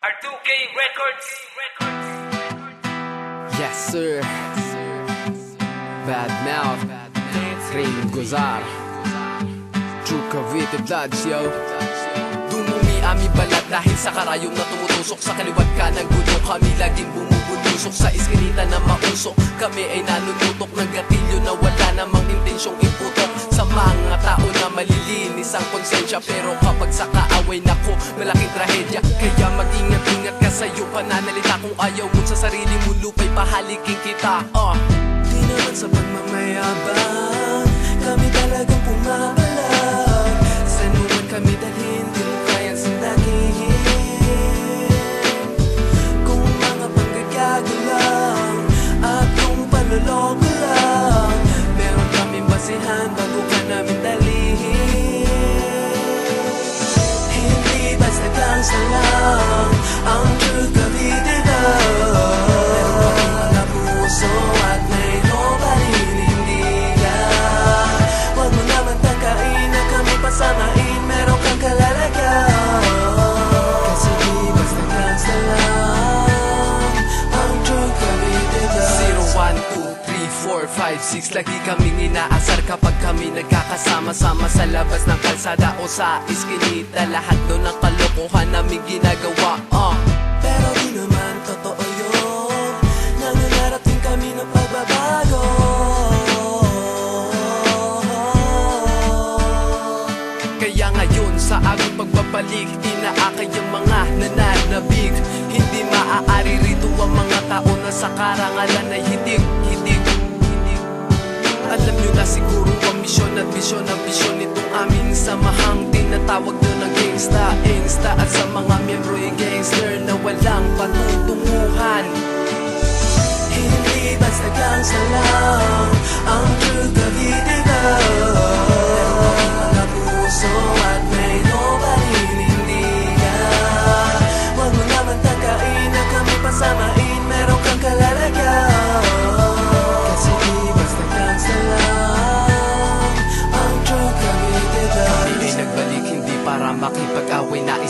R2K Records. Yes, sir. Bad mouth. Raymond Gozar. Cavite Bloods, yo. Dumumi ami balat dahil sa karayom na tumutusok sa kaliwat ka ng gulo Kami laging bumubulusok sa iskinita na mausok Kami ay nanunutok ng gatilyo na wala namang intensyong ang konsensya Pero kapag sa kaaway nako, malaking trahedya Kaya mag-ingat-ingat ka sa iyo pananalita Kung ayaw mo sa sarili mo lupay pahalikin kita uh. Di naman sa pagmamayabang 3, 4, 5, 6 Lagi kaming inaasar kapag kami nagkakasama-sama Sa labas ng kalsada o sa iskinita. Lahat doon ang kalokohan namin ginagawa uh. Pero di naman totoo yun. Nangangarap din kami ng pagbabago. Kaya ngayon sa aming pagbabalik Inaakay ang mga nananabig Hindi maaari rito ang mga tao na sa karangalan ay Hidig, hidig Alam nyo na siguro ang misyon at visyon Ang visyon nitong aming samahang Tinatawag nyo ng gangsta, engsta At sa mga miyembro yung gangster Na walang patutunguhan. Hindi basta gangsta lang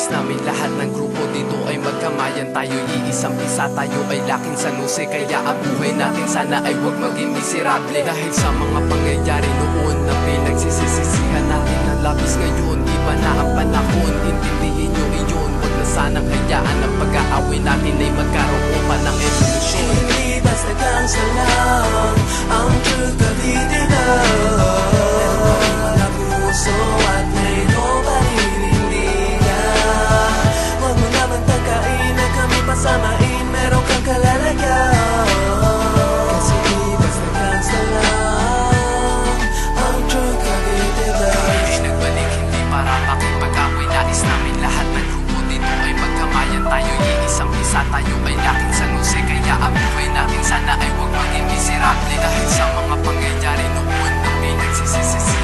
Nais namin lahat ng grupo dito ay magkamayan. Tayo Iisang isa tayo ay laking sanuse. Kaya ang buhay natin sana ay huwag maging miserable. Dahil sa mga pangyayari noon Na pinagsisisisihan natin ang labis ngayon Iba na ang panahon, intindihin nyo iyon Huwag na sanang hayaan ang pag-aaway natin ay magkaroon pa ng evolusyon. Hindi basta lang aking San Jose Kaya ang natin sana ay huwag maging miserable Dahil sa mga pangyayari noon ang pinagsisisisi